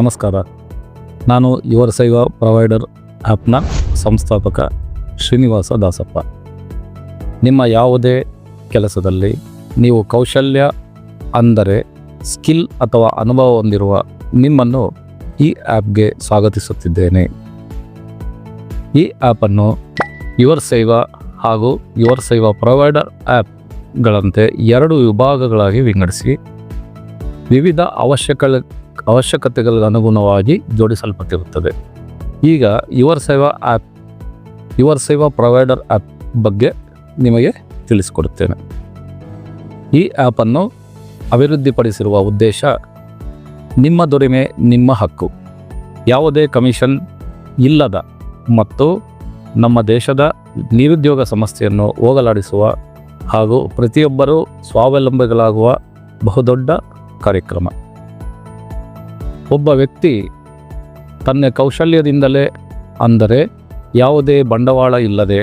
ನಮಸ್ಕಾರ. ನಾನು your Seva provider ಆ್ಯಪ್ನ ಸಂಸ್ಥಾಪಕ ಶ್ರೀನಿವಾಸ ದಾಸಪ್ಪ. ನಿಮ್ಮ ಯಾವುದೇ ಕೆಲಸದಲ್ಲಿ ನೀವು ಕೌಶಲ್ಯ ಅಂದರೆ ಸ್ಕಿಲ್ ಅಥವಾ ಅನುಭವ ಹೊಂದಿರುವ ನಿಮ್ಮನ್ನು ಈ ಆ್ಯಪ್ಗೆ ಸ್ವಾಗತಿಸುತ್ತಿದ್ದೇನೆ. ಈ ಆ್ಯಪನ್ನು ಯುವರ್ ಸೇವಾ ಹಾಗೂ ಯುವರ್ ಸೇವಾ ಪ್ರೊವೈಡರ್ ಆ್ಯಪ್ಗಳಂತೆ ಎರಡು ವಿಭಾಗಗಳಾಗಿ ವಿಂಗಡಿಸಿ, ವಿವಿಧ ಅವಶ್ಯಕ ಅವಶ್ಯಕತೆಗಳಿಗೆ ಅನುಗುಣವಾಗಿ ಜೋಡಿಸಲ್ಪಟ್ಟಿರುತ್ತದೆ. ಈಗ your Seva app your Seva provider app ಬಗ್ಗೆ ನಿಮಗೆ ತಿಳಿಸಿಕೊಡುತ್ತೇನೆ. ಈ ಆ್ಯಪನ್ನು ಅಭಿವೃದ್ಧಿಪಡಿಸಿರುವ ಉದ್ದೇಶ, ನಿಮ್ಮ ದುಡಿಮೆ, ನಿಮ್ಮ ಹಕ್ಕು, ಯಾವುದೇ ಕಮಿಷನ್ ಇಲ್ಲದ ಮತ್ತು ನಮ್ಮ ದೇಶದ ನಿರುದ್ಯೋಗ ಸಮಸ್ಯೆಯನ್ನು ಹೋಗಲಾಡಿಸುವ ಹಾಗೂ ಪ್ರತಿಯೊಬ್ಬರೂ ಸ್ವಾವಲಂಬಿಗಳಾಗುವ ಬಹುದೊಡ್ಡ ಕಾರ್ಯಕ್ರಮ. ಒಬ್ಬ ವ್ಯಕ್ತಿ ತನ್ನ ಕೌಶಲ್ಯದಿಂದಲೇ ಅಂದರೆ ಯಾವುದೇ ಬಂಡವಾಳ ಇಲ್ಲದೆ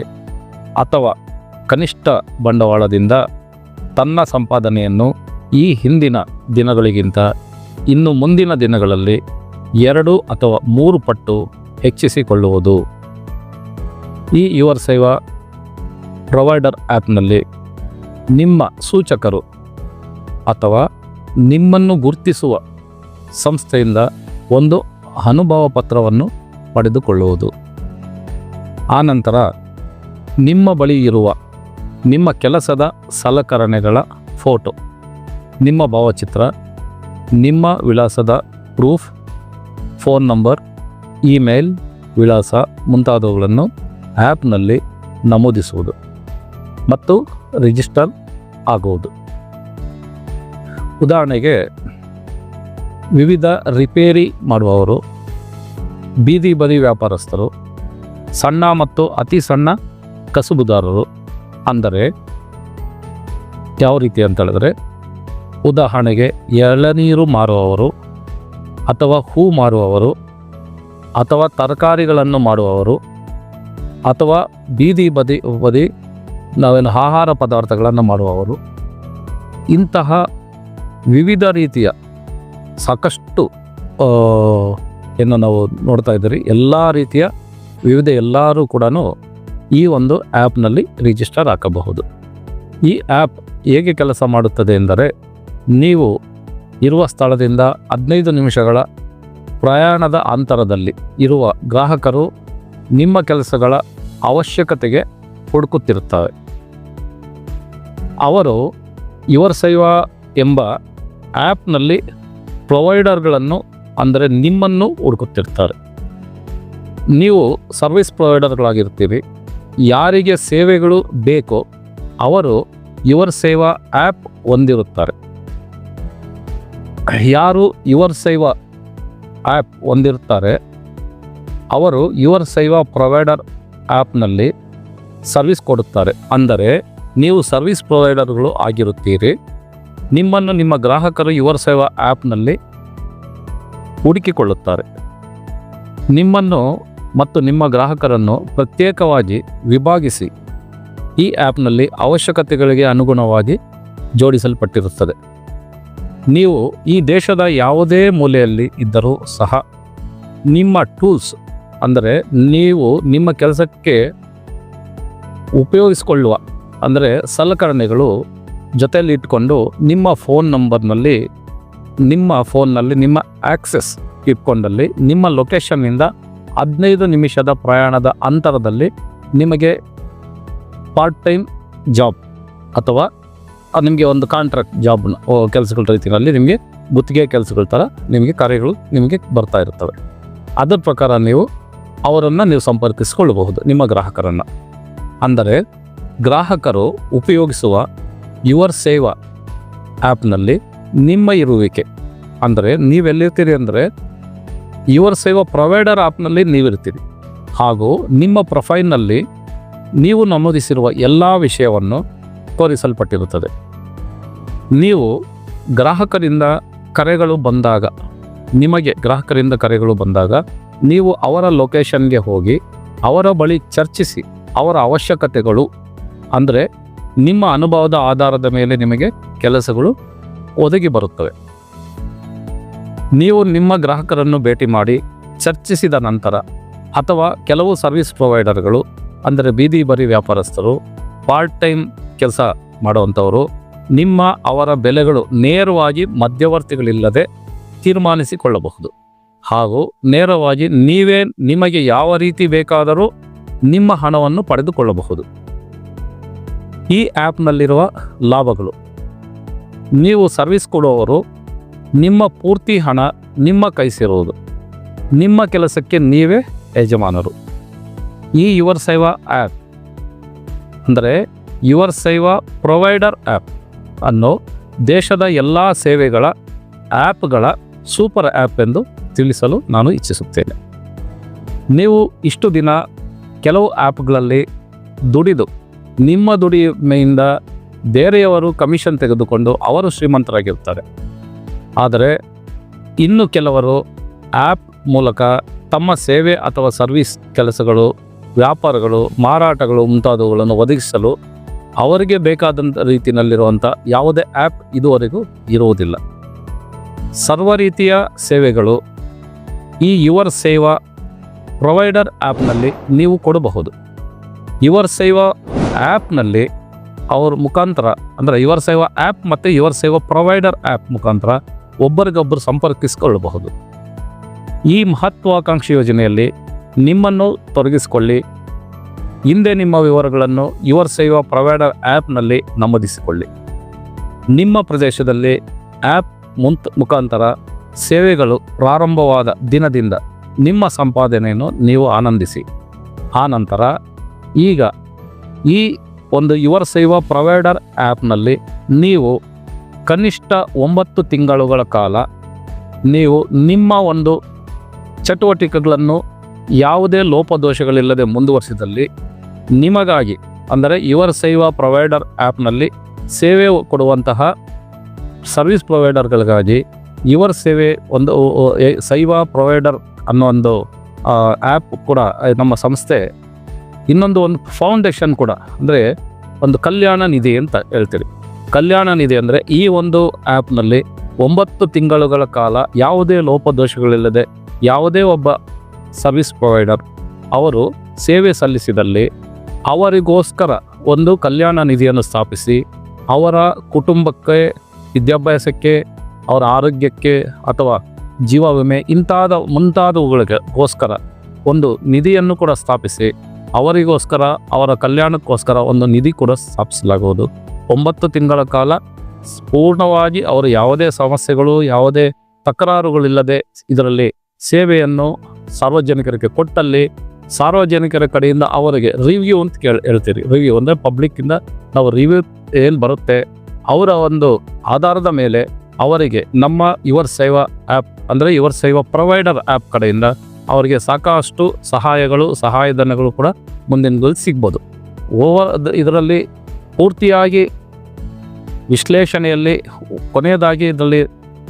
ಅಥವಾ ಕನಿಷ್ಠ ಬಂಡವಾಳದಿಂದ ತನ್ನ ಸಂಪಾದನೆಯನ್ನು ಈ ಹಿಂದಿನ ದಿನಗಳಿಗಿಂತ ಇನ್ನು ಮುಂದಿನ ದಿನಗಳಲ್ಲಿ ಎರಡು ಅಥವಾ ಮೂರು ಪಟ್ಟು ಹೆಚ್ಚಿಸಿಕೊಳ್ಳುವುದು. ಈ ಯುವರ್ ಸೇವಾ ಪ್ರೊವೈಡರ್ ಆ್ಯಪ್ನಲ್ಲಿ ನಿಮ್ಮ ಸೂಚಕರು ಅಥವಾ ನಿಮ್ಮನ್ನು ಗುರುತಿಸುವ ಸಂಸ್ಥೆಯಿಂದ ಒಂದು ಅನುಭವ ಪತ್ರವನ್ನು ಪಡೆದುಕೊಳ್ಳುವುದು. ಆನಂತರ ನಿಮ್ಮ ಬಳಿ ಇರುವ ನಿಮ್ಮ ಕೆಲಸದ ಸಲಕರಣೆಗಳ ಫೋಟೋ, ನಿಮ್ಮ ಭಾವಚಿತ್ರ, ನಿಮ್ಮ ವಿಳಾಸದ ಪ್ರೂಫ್, ಫೋನ್ ನಂಬರ್, ಇಮೇಲ್ ವಿಳಾಸ ಮುಂತಾದವುಗಳನ್ನು ಆ್ಯಪ್ನಲ್ಲಿ ನಮೂದಿಸುವುದು ಮತ್ತು ರಿಜಿಸ್ಟರ್ ಆಗುವುದು. ಉದಾಹರಣೆಗೆ ವಿವಿಧ ರಿಪೇರಿ ಮಾಡುವವರು, ಬೀದಿ ಬದಿ ವ್ಯಾಪಾರಸ್ಥರು, ಸಣ್ಣ ಮತ್ತು ಅತಿ ಸಣ್ಣ ಕಸುಬುದಾರರು. ಅಂದರೆ ಯಾವ ರೀತಿ ಅಂತ ಹೇಳಿದ್ರೆ, ಉದಾಹರಣೆಗೆ ಎಳನೀರು ಮಾರುವವರು ಅಥವಾ ಹೂ ಮಾರುವವರು ಅಥವಾ ತರಕಾರಿಗಳನ್ನು ಮಾಡುವವರು ಅಥವಾ ಬೀದಿ ಬದಿ ಬದಿ ನಾವೇನು ಆಹಾರ ಪದಾರ್ಥಗಳನ್ನು ಮಾಡುವವರು ಇಂತಹ ವಿವಿಧ ರೀತಿಯ ಸಾಕಷ್ಟು ಏನು ನಾವು ನೋಡ್ತಾ ಇದ್ದೀರಿ, ಎಲ್ಲ ರೀತಿಯ ವಿವಿಧ ಎಲ್ಲರೂ ಕೂಡ ಈ ಒಂದು ಆ್ಯಪ್ನಲ್ಲಿ ರಿಜಿಸ್ಟರ್ ಹಾಕಬಹುದು. ಈ ಆ್ಯಪ್ ಹೇಗೆ ಕೆಲಸ ಮಾಡುತ್ತದೆ ಎಂದರೆ, ನೀವು ಇರುವ ಸ್ಥಳದಿಂದ ಹದಿನೈದು ನಿಮಿಷಗಳ ಪ್ರಯಾಣದ ಅಂತರದಲ್ಲಿ ಇರುವ ಗ್ರಾಹಕರು ನಿಮ್ಮ ಕೆಲಸಗಳ ಅವಶ್ಯಕತೆಗೆ ಹುಡುಕುತ್ತಿರುತ್ತವೆ ಅವರು ಯುವರ್ ಸೇವಾ ಎಂಬ ಆ್ಯಪ್ನಲ್ಲಿ ಪ್ರೊವೈಡರ್ಗಳನ್ನು ಅಂದರೆ ನಿಮ್ಮನ್ನು ಹುಡುಕುತ್ತಿರ್ತಾರೆ. ನೀವು ಸರ್ವಿಸ್ ಪ್ರೊವೈಡರ್ಗಳಾಗಿರ್ತೀರಿ ಯಾರಿಗೆ ಸೇವೆಗಳು ಬೇಕೋ ಅವರು ಯುವರ್ ಸೇವಾ ಆ್ಯಪ್ ಹೊಂದಿರುತ್ತಾರೆ. ಯಾರು ಯುವರ್ ಸೇವಾ ಆ್ಯಪ್ ಹೊಂದಿರುತ್ತಾರೆ ಅವರು ಯುವರ್ ಸೇವಾ ಪ್ರೊವೈಡರ್ ಆ್ಯಪ್ನಲ್ಲಿ ಸರ್ವಿಸ್ ಕೊಡುತ್ತಾರೆ. ಅಂದರೆ ನೀವು ಸರ್ವಿಸ್ ಪ್ರೊವೈಡರ್ಗಳು ಆಗಿರುತ್ತೀರಿ. ನಿಮ್ಮನ್ನು ನಿಮ್ಮ ಗ್ರಾಹಕರು ಯುವರ್ ಸೇವಾ ಆ್ಯಪ್ನಲ್ಲಿ ಹುಡುಕಿಕೊಳ್ಳುತ್ತಾರೆ. ನಿಮ್ಮನ್ನು ಮತ್ತು ನಿಮ್ಮ ಗ್ರಾಹಕರನ್ನು ಪ್ರತ್ಯೇಕವಾಗಿ ವಿಭಾಗಿಸಿ ಈ ಆ್ಯಪ್ನಲ್ಲಿ ಅವಶ್ಯಕತೆಗಳಿಗೆ ಅನುಗುಣವಾಗಿ ಜೋಡಿಸಲ್ಪಟ್ಟಿರುತ್ತದೆ. ನೀವು ಈ ದೇಶದ ಯಾವುದೇ ಮೂಲೆಯಲ್ಲಿ ಇದ್ದರೂ ಸಹ ನಿಮ್ಮ ಟೂಲ್ಸ್ ಅಂದರೆ ನೀವು ನಿಮ್ಮ ಕೆಲಸಕ್ಕೆ ಉಪಯೋಗಿಸಿಕೊಳ್ಳುವ ಅಂದರೆ ಸಲಕರಣೆಗಳು ಜೊತೆಯಲ್ಲಿ ಇಟ್ಕೊಂಡು ನಿಮ್ಮ ಫೋನ್ ನಂಬರ್ನಲ್ಲಿ ನಿಮ್ಮ ಫೋನ್ನಲ್ಲಿ ನಿಮ್ಮ ಆಕ್ಸೆಸ್ ಇಟ್ಕೊಂಡಲ್ಲಿ, ನಿಮ್ಮ ಲೊಕೇಶನ್ನಿಂದ ಹದಿನೈದು ನಿಮಿಷದ ಪ್ರಯಾಣದ ಅಂತರದಲ್ಲಿ ನಿಮಗೆ ಪಾರ್ಟ್ ಟೈಮ್ ಜಾಬ್ ಅಥವಾ ನಿಮಗೆ ಒಂದು ಕಾಂಟ್ರಾಕ್ಟ್ ಜಾಬ್ನ ಕೆಲಸಗಳ ರೀತಿಯಲ್ಲಿ ನಿಮಗೆ ಗುತ್ತಿಗೆ ಕೆಲಸಗಳ ಥರ ನಿಮಗೆ ಕಾರ್ಯಗಳು ನಿಮಗೆ ಬರ್ತಾ ಇರ್ತವೆ. ಅದರ ಪ್ರಕಾರ ನೀವು ಅವರನ್ನು ನೀವು ಸಂಪರ್ಕಿಸಿಕೊಳ್ಳಬಹುದು, ನಿಮ್ಮ ಗ್ರಾಹಕರನ್ನು. ಅಂದರೆ ಗ್ರಾಹಕರು ಉಪಯೋಗಿಸುವ ಯುವರ್ ಸೇವಾ ಆ್ಯಪ್ನಲ್ಲಿ ನಿಮ್ಮ ಇರುವಿಕೆ. ಅಂದರೆ ನೀವೆಲ್ಲಿರ್ತೀರಿ ಅಂದರೆ, ಯುವರ್ ಸೇವಾ ಪ್ರೊವೈಡರ್ ಆ್ಯಪ್ನಲ್ಲಿ ನೀವಿರ್ತೀರಿ. ಹಾಗೂ ನಿಮ್ಮ ಪ್ರೊಫೈಲ್ನಲ್ಲಿ ನೀವು ನಮೂದಿಸಿರುವ ಎಲ್ಲ ವಿಷಯವನ್ನು ತೋರಿಸಲ್ಪಟ್ಟಿರುತ್ತದೆ. ನೀವು ಗ್ರಾಹಕರಿಂದ ಕರೆಗಳು ಬಂದಾಗ, ನಿಮಗೆ ಗ್ರಾಹಕರಿಂದ ಕರೆಗಳು ಬಂದಾಗ, ನೀವು ಅವರ ಲೊಕೇಶನ್ಗೆ ಹೋಗಿ, ಅವರ ಬಳಿ ಚರ್ಚಿಸಿ ಅವರ ಅವಶ್ಯಕತೆಗಳು, ಅಂದರೆ ನಿಮ್ಮ ಅನುಭವದ ಆಧಾರದ ಮೇಲೆ ನಿಮಗೆ ಕೆಲಸಗಳು ಒದಗಿ ಬರುತ್ತವೆ. ನೀವು ನಿಮ್ಮ ಗ್ರಾಹಕರನ್ನು ಭೇಟಿ ಮಾಡಿ ಚರ್ಚಿಸಿದ ನಂತರ ಅಥವಾ ಕೆಲವು ಸರ್ವಿಸ್ ಪ್ರೊವೈಡರ್ಗಳು, ಅಂದರೆ ಬೀದಿ ಬರಿ ವ್ಯಾಪಾರಸ್ಥರು ಪಾರ್ಟ್ ಟೈಮ್ ಕೆಲಸ ಮಾಡುವಂಥವರು, ನಿಮ್ಮ ಅವರ ಬೆಲೆಗಳು ನೇರವಾಗಿ ಮಧ್ಯವರ್ತಿಗಳಿಲ್ಲದೆ ತೀರ್ಮಾನಿಸಿಕೊಳ್ಳಬಹುದು. ಹಾಗೂ ನೇರವಾಗಿ ನೀವೇ ನಿಮಗೆ ಯಾವ ರೀತಿ ಬೇಕಾದರೂ ನಿಮ್ಮ ಹಣವನ್ನು ಪಡೆದುಕೊಳ್ಳಬಹುದು. ಈ ಆ್ಯಪ್ನಲ್ಲಿರುವ ಲಾಭಗಳು. ನೀವು ಸರ್ವಿಸ್ ಕೊಡುವವರು ನಿಮ್ಮ ಪೂರ್ತಿ ಹಣ ನಿಮ್ಮ ಕೈ ಸೇರುವುದು ನಿಮ್ಮ ಕೆಲಸಕ್ಕೆ ನೀವೇ ಯಜಮಾನರು. ಈ ಯುವರ್ ಸೇವಾ ಆ್ಯಪ್ ಅಂದರೆ ಯುವರ್ ಸೇವಾ ಪ್ರೊವೈಡರ್ ಆ್ಯಪ್ ಅನ್ನು ದೇಶದ ಎಲ್ಲ ಸೇವೆಗಳ ಆ್ಯಪ್ಗಳ ಸೂಪರ್ ಆ್ಯಪ್ ಎಂದು ತಿಳಿಸಲು ನಾನು ಇಚ್ಛಿಸುತ್ತೇನೆ. ನೀವು ಇಷ್ಟು ದಿನ ಕೆಲವು ಆ್ಯಪ್ಗಳಲ್ಲಿ ದುಡಿದು ನಿಮ್ಮ ದುಡಿಮೆಯಿಂದ ಬೇರೆಯವರು ಕಮಿಷನ್ ತೆಗೆದುಕೊಂಡು ಅವರು ಶ್ರೀಮಂತರಾಗಿರ್ತಾರೆ ಆದರೆ ಇನ್ನು ಕೆಲವರು ಆ್ಯಪ್ ಮೂಲಕ ತಮ್ಮ ಸೇವೆ ಅಥವಾ ಸರ್ವಿಸ್ ಕೆಲಸಗಳು, ವ್ಯಾಪಾರಗಳು, ಮಾರಾಟಗಳು ಮುಂತಾದವುಗಳನ್ನು ಒದಗಿಸಲು ಅವರಿಗೆ ಬೇಕಾದಂಥ ರೀತಿಯಲ್ಲಿರುವಂಥ ಯಾವುದೇ ಆ್ಯಪ್ ಇದುವರೆಗೂ ಇರುವುದಿಲ್ಲ. ಸರ್ವ ರೀತಿಯ ಸೇವೆಗಳು ಈ ಯುವರ್ ಸೇವಾ ಪ್ರೊವೈಡರ್ ಆ್ಯಪ್ನಲ್ಲಿ ನೀವು ಕೊಡಬಹುದು. ಯುವರ್ ಸೇವಾ ಆ್ಯಪ್ನಲ್ಲಿ ಅವ್ರ ಮುಖಾಂತರ, ಅಂದರೆ ಯುವರ್ ಸೇವಾ ಆ್ಯಪ್ ಮತ್ತು ಯುವರ್ ಸೇವಾ ಪ್ರೊವೈಡರ್ ಆ್ಯಪ್ ಮುಖಾಂತರ ಒಬ್ಬರಿಗೊಬ್ಬರು ಸಂಪರ್ಕಿಸಿಕೊಳ್ಳಬಹುದು. ಈ ಮಹತ್ವಾಕಾಂಕ್ಷಿ ಯೋಜನೆಯಲ್ಲಿ ನಿಮ್ಮನ್ನು ತೊಡಗಿಸಿಕೊಳ್ಳಿ. ಹಿಂದೆ ನಿಮ್ಮ ವಿವರಗಳನ್ನು ಯುವರ್ ಸೇವಾ ಪ್ರೊವೈಡರ್ ಆ್ಯಪ್ನಲ್ಲಿ ನಮೂದಿಸಿಕೊಳ್ಳಿ. ನಿಮ್ಮ ಪ್ರದೇಶದಲ್ಲಿ ಆ್ಯಪ್ ಮುಂತ್ ಮುಖಾಂತರ ಸೇವೆಗಳು ಪ್ರಾರಂಭವಾದ ದಿನದಿಂದ ನಿಮ್ಮ ಸಂಪಾದನೆಯನ್ನು ನೀವು ಆನಂದಿಸಿ. ಆನಂತರ ಈಗ ಈ ಒಂದು ಯುವರ್ ಸೇವಾ ಪ್ರೊವೈಡರ್ ಆ್ಯಪ್ನಲ್ಲಿ ನೀವು ಕನಿಷ್ಠ ಒಂಬತ್ತು ತಿಂಗಳುಗಳ ಕಾಲ ನೀವು ನಿಮ್ಮ ಒಂದು ಚಟುವಟಿಕೆಗಳನ್ನು ಯಾವುದೇ ಲೋಪದೋಷಗಳಿಲ್ಲದೆ ಮುಂದುವರಿಸಿದಲ್ಲಿ ನಿಮಗಾಗಿ, ಅಂದರೆ ಯುವರ್ ಸೇವಾ ಪ್ರೊವೈಡರ್ ಆ್ಯಪ್ನಲ್ಲಿ ಸೇವೆ ಕೊಡುವಂತಹ ಸರ್ವಿಸ್ ಪ್ರೊವೈಡರ್ಗಳಿಗಾಗಿ ಯುವರ್ ಸೇವೆ ಒಂದು ಸೇವಾ ಪ್ರೊವೈಡರ್ ಅನ್ನೋ ಒಂದು ಆ್ಯಪ್ ಕೂಡ, ನಮ್ಮ ಸಂಸ್ಥೆ ಇನ್ನೊಂದು ಒಂದು ಫೌಂಡೇಶನ್ ಕೂಡ, ಅಂದರೆ ಒಂದು ಕಲ್ಯಾಣ ನಿಧಿ ಅಂತ ಹೇಳ್ತೀರಿ. ಕಲ್ಯಾಣ ನಿಧಿ ಅಂದರೆ ಈ ಒಂದು ಆ್ಯಪ್ನಲ್ಲಿ ಒಂಬತ್ತು ತಿಂಗಳುಗಳ ಕಾಲ ಯಾವುದೇ ಲೋಪದೋಷಗಳಿಲ್ಲದೆ ಯಾವುದೇ ಒಬ್ಬ ಸರ್ವಿಸ್ ಪ್ರೊವೈಡರ್ ಅವರು ಸೇವೆ ಸಲ್ಲಿಸಿದಲ್ಲಿ ಅವರಿಗೋಸ್ಕರ ಒಂದು ಕಲ್ಯಾಣ ನಿಧಿಯನ್ನು ಸ್ಥಾಪಿಸಿ, ಅವರ ಕುಟುಂಬಕ್ಕೆ, ವಿದ್ಯಾಭ್ಯಾಸಕ್ಕೆ, ಅವರ ಆರೋಗ್ಯಕ್ಕೆ ಅಥವಾ ಜೀವ ವಿಮೆ ಇಂತಾದ ಮುಂತಾದವುಗಳಿಗೆ ಗೋಸ್ಕರ ಒಂದು ನಿಧಿಯನ್ನು ಕೂಡ ಸ್ಥಾಪಿಸಿ ಅವರಿಗೋಸ್ಕರ, ಅವರ ಕಲ್ಯಾಣಕ್ಕೋಸ್ಕರ ಒಂದು ನಿಧಿ ಕೂಡ ಸ್ಥಾಪಿಸಲಾಗುವುದು. ಒಂಬತ್ತು ತಿಂಗಳ ಕಾಲ ಪೂರ್ಣವಾಗಿ ಅವರು ಯಾವುದೇ ಸಮಸ್ಯೆಗಳು, ಯಾವುದೇ ತಕರಾರುಗಳಿಲ್ಲದೆ ಇದರಲ್ಲಿ ಸೇವೆಯನ್ನು ಸಾರ್ವಜನಿಕರಿಗೆ ಕೊಟ್ಟಲ್ಲಿ, ಸಾರ್ವಜನಿಕರ ಕಡೆಯಿಂದ ಅವರಿಗೆ ರಿವ್ಯೂ ಅಂತ ಕೇಳಿ, ಹೇಳ್ತೀರಿ. ರಿವ್ಯೂ ಅಂದರೆ ಪಬ್ಲಿಕ್ಕಿಂದ ನಾವು ರಿವ್ಯೂ ಏನು ಬರುತ್ತೆ, ಅವರ ಒಂದು ಆಧಾರದ ಮೇಲೆ ಅವರಿಗೆ ನಮ್ಮ ಯುವರ್ ಸೇವಾ ಆ್ಯಪ್ ಅಂದರೆ ಯುವರ್ ಸೇವಾ ಪ್ರೊವೈಡರ್ ಆ್ಯಪ್ ಕಡೆಯಿಂದ ಅವರಿಗೆ ಸಾಕಷ್ಟು ಸಹಾಯಗಳು, ಸಹಾಯಧನಗಳು ಕೂಡ ಮುಂದಿನ ಸಿಗ್ಬೋದು. ಓವರ್ ಇದರಲ್ಲಿ ಪೂರ್ತಿಯಾಗಿ ವಿಶ್ಲೇಷಣೆಯಲ್ಲಿ ಕೊನೆಯದಾಗಿ ಇದರಲ್ಲಿ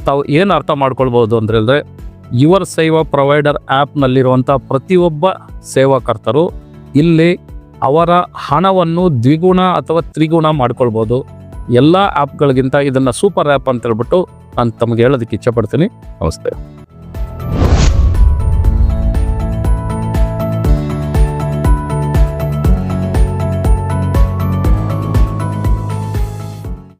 ತಾವು ಏನು ಅರ್ಥ ಮಾಡ್ಕೊಳ್ಬೋದು ಅಂದರೆ ಯುವರ್ ಸೇವಾ ಪ್ರೊವೈಡರ್ ಆ್ಯಪ್ನಲ್ಲಿರುವಂಥ ಪ್ರತಿಯೊಬ್ಬ ಸೇವಾಕರ್ತರು ಇಲ್ಲಿ ಅವರ ಹಣವನ್ನು ದ್ವಿಗುಣ ಅಥವಾ ತ್ರಿಗುಣ ಮಾಡ್ಕೊಳ್ಬೋದು. ಎಲ್ಲ ಆ್ಯಪ್ಗಳಿಗಿಂತ ಇದನ್ನು ಸೂಪರ್ ಆ್ಯಪ್ ಅಂತ ಹೇಳ್ಬಿಟ್ಟು ನಾನು ತಮಗೆ ಹೇಳೋದಕ್ಕೆ ಇಚ್ಛಪಡ್ತೀನಿ. ನಮಸ್ತೆ.